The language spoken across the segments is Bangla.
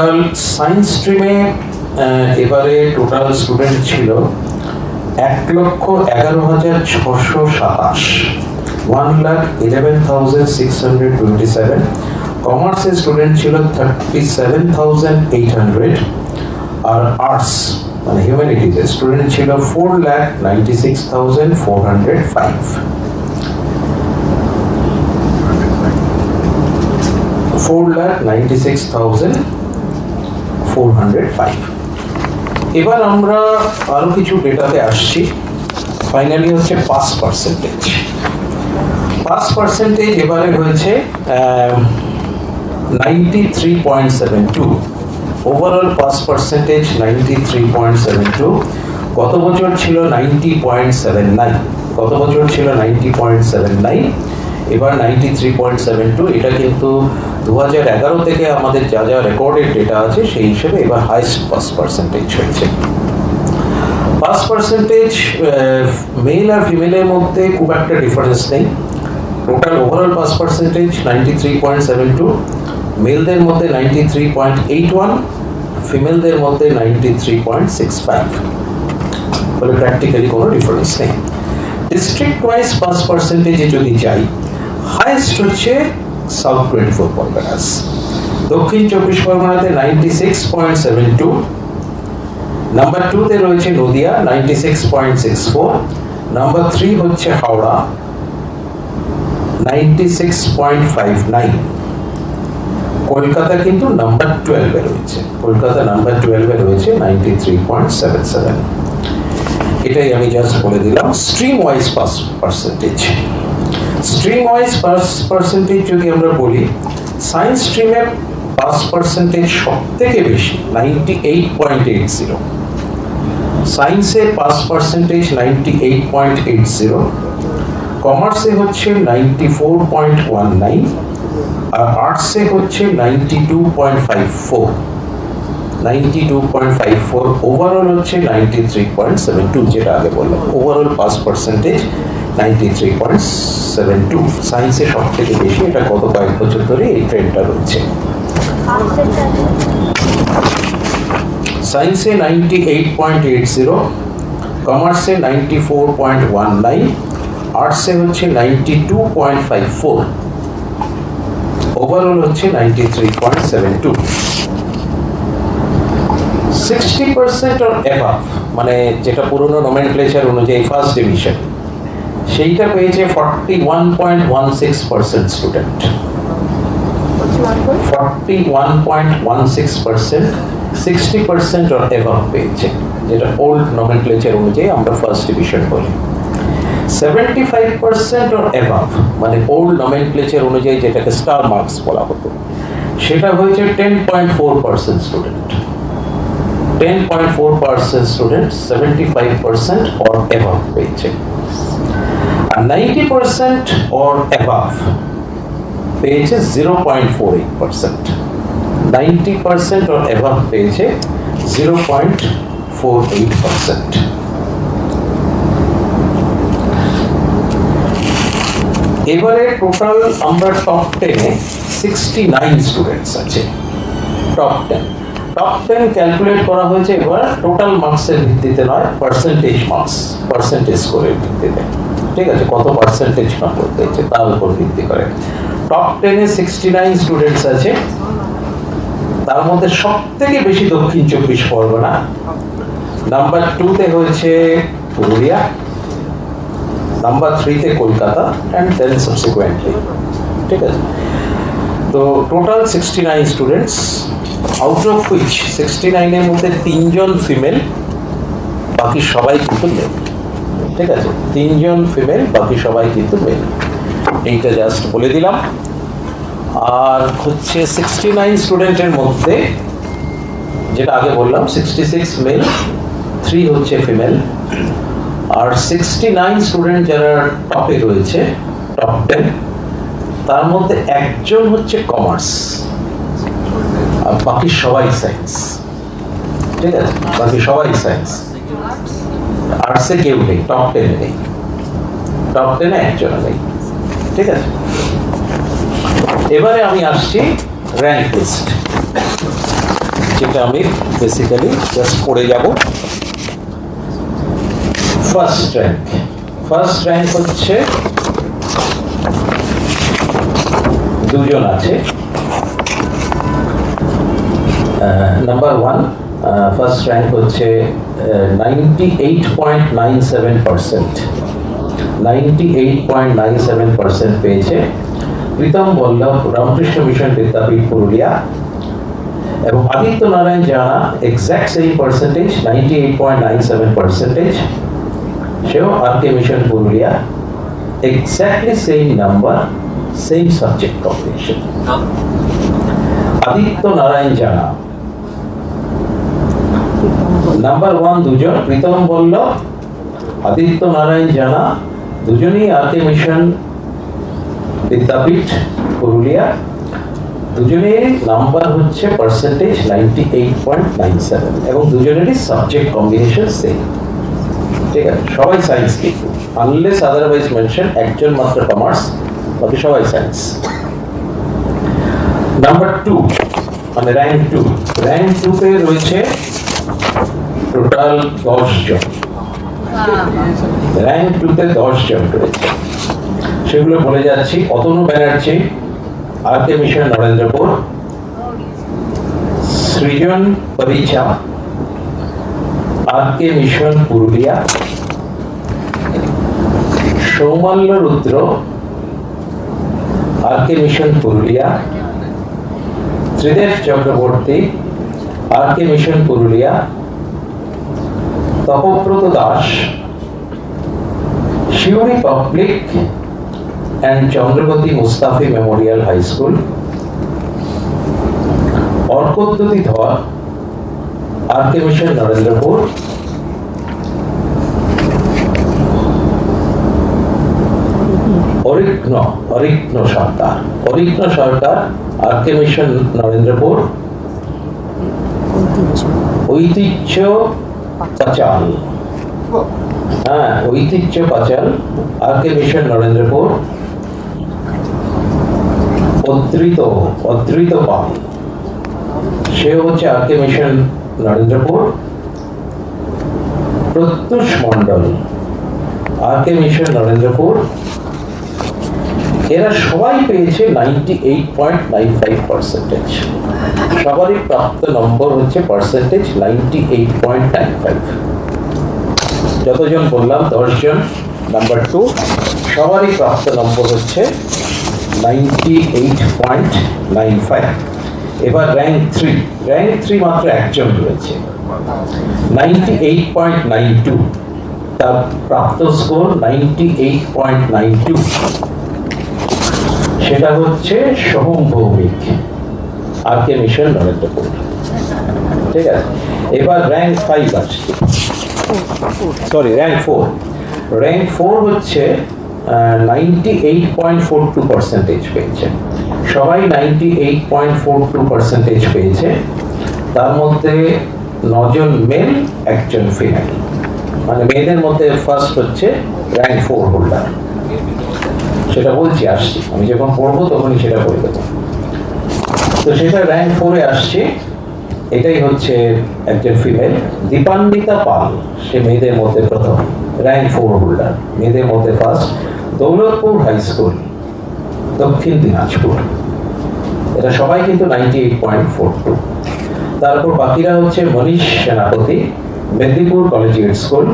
টোটাল সায়েন্স স্ট্রিমে এবারে টোটাল স্টুডেন্ট ছিল এক লক্ষ এগারো হাজার ছশো সাতাশ one lakh eleven thousand six hundred twenty seven কমার্সের স্টুডেন্ট ছিল thirty seven thousand eight hundred আর আর্টস মানে হিউম্যানিটিজের স্টুডেন্ট ছিল four lakh ninety six thousand four hundred five four lakh ninety six thousand four hundred five এবার আমরা আরও কিছু ডেটাতে আসছি। ফাইনালি হচ্ছে পাস পার্সেন্টেজ পাস পার্সেন্টেজ এবারে হয়েছে ninety three point seven two overall pass percentage ninety three point seven two গত বছর ছিল নাইনটি পয়েন্ট সেভেন নাইন গত বছর ছিল নাইনটি পয়েন্ট সেভেন নাইন এবার ninety three point seven two এটা কিন্তু দু হাজার এগারো থেকে আমাদের যা যা রেকর্ডেড ডেটা আছে, সেই হিসেবে এবার হাইস্ট পাস পার্সেন্টেজ হয়েছে। পাস পার্সেন্টেজ মেল আর ফিমেলের মধ্যে খুব একটা ডিফারেন্স নেই। Total overall pass percentage ninety three point seven two মেলদের মধ্যে ninety three point eight one ফিমেলদের মধ্যে ninety three point six five ফলে প্র্যাকটিক্যালি কোনো ডিফারেন্স নেই। ডিস্ট্রিক্ট ওয়াইজ পাস পার্সেন্টেজে যদি যাই হাইয়েস্ট হচ্ছে সাউথ টোয়েন্টি ফোর পরগনাস দক্ষিণ চব্বিশ পরগনাতে ninety six point seven two number টুতে রয়েছে Nadia ninety six point six four number three হচ্ছে Howrah ninety six point five nine Kolkata কিন্তু নাম্বার টুয়েলভে রয়েছে। কলকাতা নাম্বার টুয়েলভে রয়েছে ninety three point seven seven এটাই আমি জাস্ট বলে দিলাম। Stream wise pass percentage stream wise pass percentage যদি আমরা বলি সায়েন্স স্ট্রিমের পাস পার্সেন্টেজ সব থেকে বেশি ninety eight point eight zero সায়েন্সে pass percentage ninety eight point eight zero কমার্সে হচ্ছে ninety four point one nine আর আর্টসে হচ্ছে ninety two point five four ninety two point five four overall হচ্ছে ninety three point seven two যেটা আগে বললাম। Overall pass percentage point seven two সায়েন্সে সব থেকে বেশি এটা গত কয়েক বছর ধরে এই ট্রেন্ডটা রয়েছে। সায়েন্সে ninety eight point eight zero কমার্সে ninety four point one nine আর্টসে হচ্ছে ninety two point five four overall হচ্ছে ninety three point seven two sixty percent or above মানে যেটা পুরনো নোমেনক্লেচার অনুযায়ী ফার্স্ট ডিভিশন সেইটা পেয়েছে forty one point one six percent student forty one point one six percent sixty percent or above পেয়েছে, যেটা ওল্ড নোমেনক্লেচার অনুযায়ী আমরা ফার্স্ট ডিভিশন বলি। Seventy five percent or above মানে ওল্ড নোমেনক্লেচার অনুযায়ী যেটাকে স্টার মার্কস বলা হতো, সেটা হয়েছে ten point four percent student ten point four percent student seventy five percent or above পেয়েছে। নাইনটি পার্সেন্ট অর অ্যাবাভ পেয়েছে zero point four eight percent ninety percent or above পেয়েছে zero point four eight percent এবারে টোটাল আমরা টপ টেনে সিক্সটি নাইন স্টুডেন্টস আছে। Top ten top ten calculate করা হয়েছে এবার টোটাল মার্কসের ভিত্তিতে নয় পার্সেন্টেজ মার্কস পার্সেন্টেজ স্কোরের ভিত্তিতে। ঠিক আছে, কত পার্সেন্টেজ নম্বর পেয়েছে তার উপর ভিত্তি করে। টপ টেনে সিক্সটি নাইন স্টুডেন্টস আছে। তার মধ্যে সব থেকে বেশি দক্ষিণ চব্বিশ পরগনা। নাম্বার টুতে হয়েছে পুরুলিয়া। নাম্বার থ্রিতে কলকাতা। অ্যান্ড দেন সাবসিকুয়েন্টলি ঠিক আছে। তো total sixty nine students out of which sixty নাইনের মধ্যে তিনজন ফিমেল বাকি সবাই কিন্তু মেল ঠিক আছে? তিনজন ফিমেল বাকি সবাই কিন্তু মেল এইটা জাস্ট বলে দিলাম। আর হচ্ছে সিক্সটি নাইন স্টুডেন্টের মধ্যে, যেটা আগে বললাম সিক্সটি সিক্স মেল থ্রি হচ্ছে ফিমেল আর সিক্সটি নাইন স্টুডেন্ট যারা টপে রয়েছে টপ টেন তার মধ্যে একজন হচ্ছে কমার্স আর বাকি সবাই সায়েন্স ঠিক আছে? বাকি সবাই সায়েন্স আর্টসে কেউ নেই টপ টেনে নেই। টপ টেনে একজন নেই। ঠিক আছে? এবারে আমি আসছি র্যাঙ্ক লিস্ট যেটা আমি বেসিক্যালি জাস্ট পড়ে যাব। ফার্স্ট র্যাঙ্ক ফার্স্ট র্যাঙ্ক হচ্ছে দুজন আছে। নাম্বার ওয়ান ফার্স্ট র্যাঙ্ক হচ্ছে ninety eight point nine seven percent. Ninety eight point nine seven percent পেয়েছে প্রীতম বল্লভ রামকৃষ্ণ মিশন বিদ্যাপীঠ পুরুলিয়া এবং Aditya Narayan Jana exact same percentage ninety eight point nine seven percentage. সেও R K mission Purulia exactly same number same subject combination Aditya Narayan Jana. Number one দুজন। প্রীতম বলল, আদিত্য নারায়ণ জানা, দুজনই আরকে মিশন বিদ্যাপীঠ, পুরুলিয়া। দুজনের নাম্বার হচ্ছে percentage ninety eight point nine seven এবং দুজনেরই সাবজেক্ট কম্বিনেশন সেম ঠিক আছে? সবাই সায়েন্স কিন্তু আনলেস আদারওয়াইজ মেনশন একজন মাত্র কমার্স বাকি সবাই সায়েন্স নাম্বার টু মানে র্যাঙ্ক টু র্যাঙ্ক টুতে রয়েছে টোটাল দশ জন। র্যাঙ্ক টুতে দশ জন রয়েছে। সেগুলো বলে যাচ্ছি। Atanu Banerjee R mission, Narendrapur. Srijan Paricha R K mission, Purulia. Soumalya Rudra R K mission, Purulia. Tridev Chakraborty R mission, Purulia. Tapabrata Das, Suri public and Chandrabati Mustafi memorial high school, Arkadyuti Dhar R Narendrapur, অরিগ্ন অরিগ্ন সরকার অরিগ্ন সরকার আর নরেন্দ্রপুর, ঐতিহ্য পাচাল হ্যাঁ ঐতিহ্য পাচাল আর নরেন্দ্রপুর। অদ্রিত অদ্রিত পাল। সে হচ্ছে R Narendrapur. Pratyush Mandal R mission Narendrapur. এরা সবাই পেয়েছে ninety eight point nine five percentage সবারই প্রাপ্ত নম্বর হচ্ছে percentage ninety eight point nine five যতজন বললাম, দশজন। নাম্বার টু সবারই প্রাপ্ত নম্বর হচ্ছে ninety eight point nine five এবার র্যাঙ্ক থ্রি র্যাঙ্ক থ্রি মাত্র একজন রয়েছে। Ninety eight point nine two তার প্রাপ্ত score ninety eight point nine two সেটা হচ্ছে Soham Bhowmik R K mission Narendrapur ঠিক আছে? এবার র্যাঙ্ক ফাইভ আসছে sorry rank four rank four হচ্ছে ninety eight point four two percentage পেয়েছে। সবাই ninety eight point four two percentage পেয়েছে। তার মধ্যে নজন মেল একজন ফিমেল মানে মেয়েদের মধ্যে ফার্স্ট হচ্ছে র্যাঙ্ক ফোর হোল্ডার সেটা বলছি, আসছি। আমি যখন পড়ব তখনই সেটা বলে দেবো। তো সেটা র্যাঙ্ক ফোরে আসছে। এটাই হচ্ছে একজন ফিমেল দীপান্বিতা পাল, সে মেয়েদের মধ্যে প্রথম র্যাঙ্ক ফোর হোল্ডার মেয়েদের মধ্যে ফার্স্ট দৌলতপুর হাই স্কুল দক্ষিণ দিনাজপুর। এটা সবাই কিন্তু ninety eight point four two তারপর বাকিরা হচ্ছে Manish Senapati, Medinipur collegiate school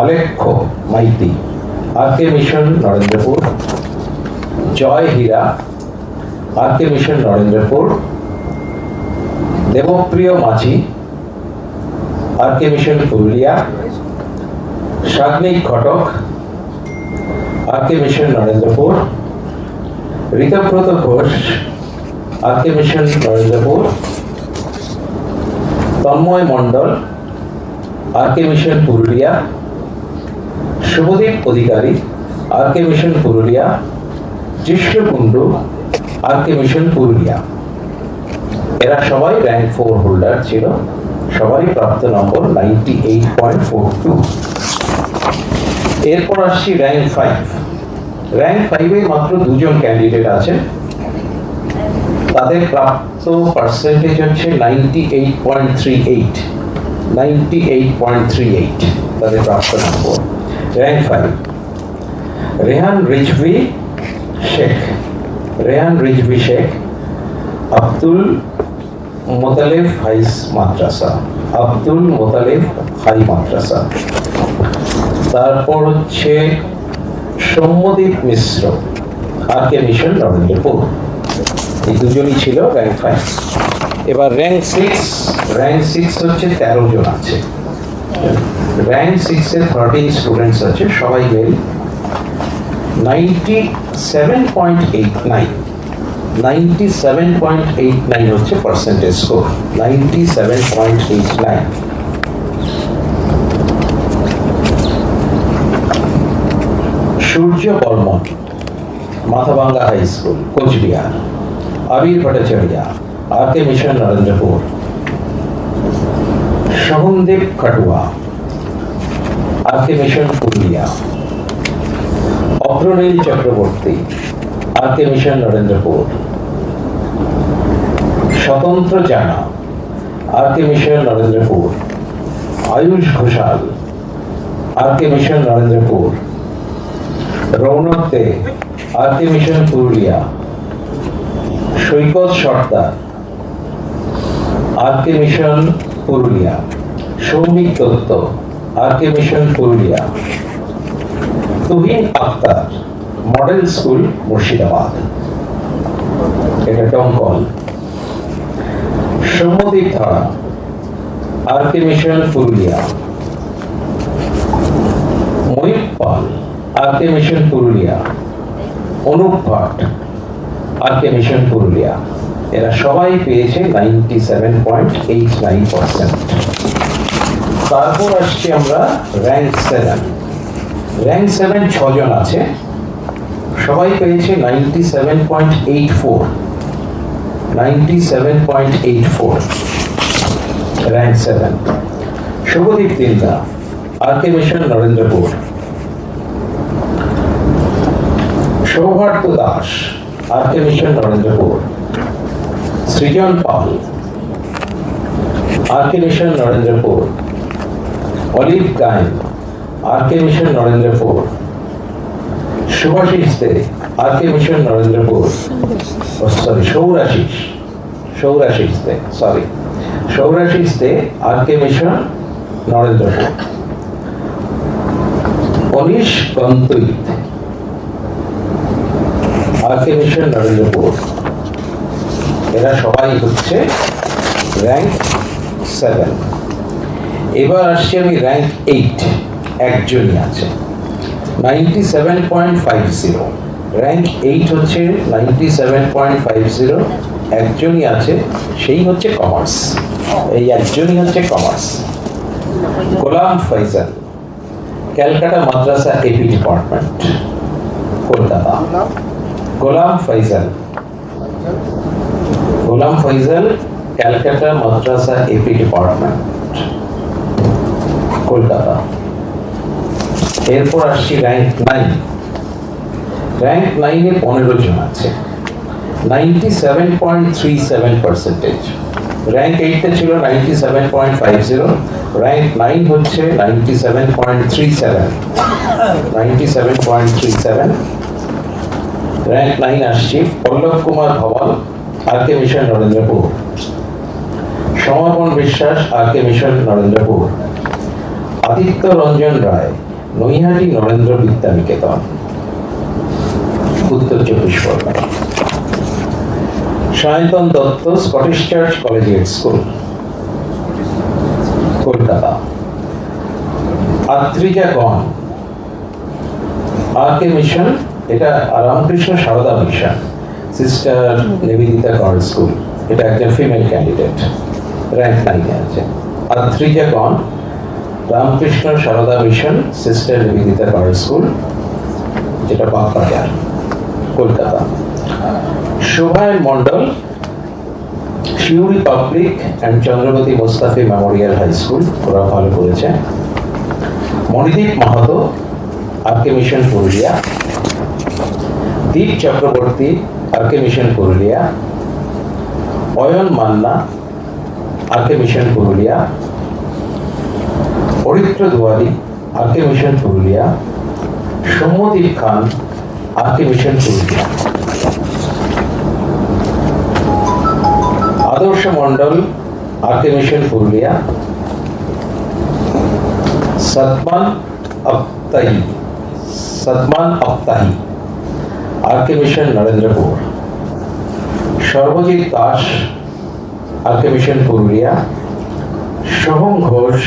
Alekhya, Maiti, R K mission, Narendrapur, Joy Hira R mission, Narendrapur. Debapriya Majhi R mission, Purulia. Sagnik Ghatak R mission, Narendrapur. Ritabrata Ghosh R mission, Narendrapur. Tanmoy Mondal R K mission, Purulia. Subhadip Adhikari R K mission, Purulia. Jishnu Kundu R K mission Purulia এরা সবাই র্যাঙ্ক ফোর হোল্ডার ছিল। সবারই প্রাপ্ত নম্বর ninety eight point four two এরপর আসছি র্যাঙ্ক ফাইভ র্যাঙ্ক ফাইভে মাত্র দুজন ক্যান্ডিডেট আছেন। তাদের প্রাপ্ত পার্সেন্টেজ হচ্ছে ninety eight point three eight ninety eight point three eight তাদের প্রাপ্ত নম্বর। Rank five Rehan Rizvi, Sheikh Rehan Rizvi Sheikh Abdul Motaleb high madrasa, Abdul Motaleb high madrasa. তারপর হচ্ছে Soumyadip Mishra R K mission Narendrapur এই দুজনই ছিল র্যাঙ্ক ফাইভ এবার র্যাঙ্ক সিক্স র্যাঙ্ক সিক্স হচ্ছে তেরো জন আছে। র্যাঙ্ক সিক্সে থার্টিন স্টুডেন্টস আছে, সবাই মেল 97.89 97.89 হচ্ছে percentage score 97.89 Surya Barman Mathabhanga high school Coochbehar Abir Bhattacharya R K mission Narendrapur Sohandev Khatua R K mission Purulia Agranil Chakraborty R mission Narendrapur Swatantra Jana R mission Narendrapur Ayush Ghoshal R mission Narendrapur Rounak De R K mission Purulia. Saikat Sardar R mission Purulia. Soumik Dutta R mission Purulia. Tuhin Akhtar model school Murshidabad. এটা ডঙ্কল Soumyadip Dhara R K mission Purulia. Mayur Pal R K mission Purulia. Anup Bhat R K mission Purulia. এরা সবাই পেয়েছে ninety seven point eight nine percent তারপর আসছি আমরা র্যাঙ্ক সেভেন র্যাঙ্ক সেভেন ছজন আছে। সবাই পেয়েছে ninety seven point eight four ninety seven point eight four rank seven Subhadip Dilda R K mission Narendrapur Saubhart Das R K mission Narendrapur Srijan Pal R K mission Narendrapur Olive Gayen. R K mission Narendrapur Subhashis De R K mission Narendrapur sorry Sourashis Sourashis De sorry Sourashis De R K mission Narendrapur Anish Kantuit R K mission Narendrapur এরা সবাই হচ্ছে র্যাঙ্ক সেভেন এবার আসছি আমি র্যাঙ্ক এইট একজনই আছে। Ninety seven point five zero rank eight হচ্ছে ninety seven point five zero একজনই আছে, সেই হচ্ছে কমার্স এই একজনই হচ্ছে commerce Golam Faizal Calcutta Madrasa A P department Kolkata. Golam Faizal Golam Faizal Calcutta Madrasa A P department Kolkata. এরপর আসছি র্যাঙ্ক নাইন র্যাঙ্ক নাইনে পনেরো জন আছে। Ninety seven point three seven percentage rank এইটে ছিল ninety seven point five zero rank nine হচ্ছে ninety seven point three seven ninety seven point three seven rank nine আসছি Pallab Kumar Bhabal R K mission Narendrapur. Samapan Biswas R K mission Narendrapur. Aditya Ranjan Roy Naihati Narendra Vidya Niketan Uttar Chabbish Pargana. Sayantan Dutta Scottish church collegiate school, Kolkata. Atrija Gan, R K mission, এটা Ramakrishna Sarada mission, sister Nivedita girls school, এটা একজন ফিমেল ক্যান্ডিডেট, র্যাঙ্ক নাইনে আছে। Atrija Gan Ramakrishna Sarada mission sister Nivedita girls school যেটা Bagbazar Kolkata. Shobhayan Mondal Suri public and Chandrabati Mustafi memorial high school ওরা ভালো করেছে। Manidip Mahato R K mission Purulia Dip Chakraborty R K mission Purulia Ayan Manna R K mission Purulia Pabitra Duari R K mission Purulia Soumyadip Khan R K mission Purulia. Adarsha Mondal R K mission Purulia. Sadman Aktahi Sadman Aktahi R K mission Narendrapur. Sarbajit Das R K mission Purulia. Soham Ghosh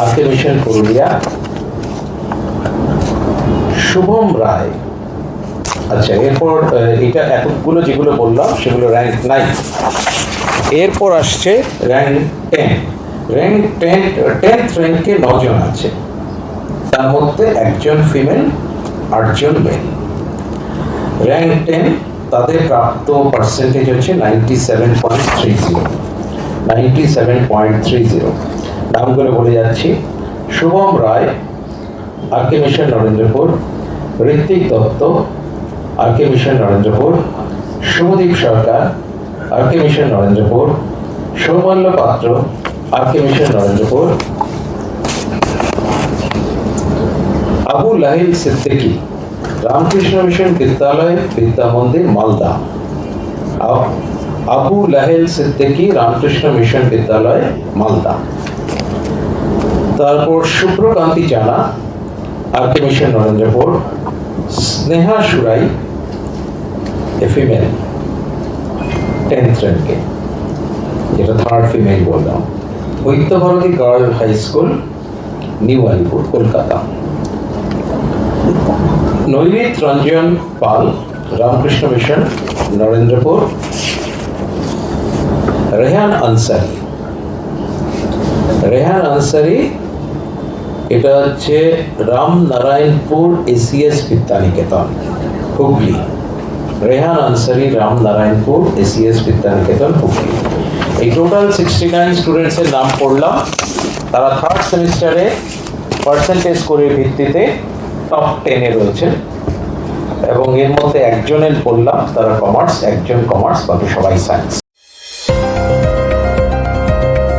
R K mission Purulia. Shubham Roy. আচ্ছা এরপর এটা এতগুলো যেগুলো বললাম, সেগুলো র্যাঙ্ক নাইন এরপর আসছে rank ten rank ten tenth র্যাঙ্কে নজন আছে। তার মধ্যে একজন ফিমেল আটজন মেল র্যাঙ্ক টেন তাদের প্রাপ্ত পার্সেন্টেজ হচ্ছে ninety seven point three zero ninety seven point three zero নামগুলো বলে যাচ্ছি। Shubham Roy, R K mission Narendrapur, Ritwik Dutta, R K mission Narendrapur, Shubhadip Sarkar, R K mission Narendrapur, Soumalya Patra, R K mission Narendrapur, Abu Lahil Siddiqui, Ramakrishna mission Vidyalaya, Vidya Mandir, Malda. Abu Lahel Siddiqui, Ramakrishna mission Vidyalaya, Malda. তারপর শুভ্রকান্তি জানা আরকে মিশন নরেন্দ্রপুর স্নেহা সুরাই এ ফিমেল টেন্থ র্যাঙ্কে যেটা থার্ড ফিমেল বললাম। Baidyabharati girl high school new Alipur, Kolkata. Nairit Ranjan Pal, Ramakrishna mission Narendrapur Rehan Ansari. Rehan Ansari এটা হচ্ছে রামনারায়ণপুর এসিএস বিদ্যানিকেতন, হুগলি। রেহান আনসারি রাম নারায়ণপুর এসিএস বিদ্যানিকেতন, হুগলি। এই টোটাল সিক্সটি নাইন স্টুডেন্টসের নাম পড়লাম। তারা থার্ড সেমিস্টারে পার্সেন্টেজ করে ভিত্তিতে টপ টেনে রয়েছে। এবং এর মধ্যে একজনের পড়লাম, তারা কমার্স একজন কমার্স বাকি সবাই সায়েন্স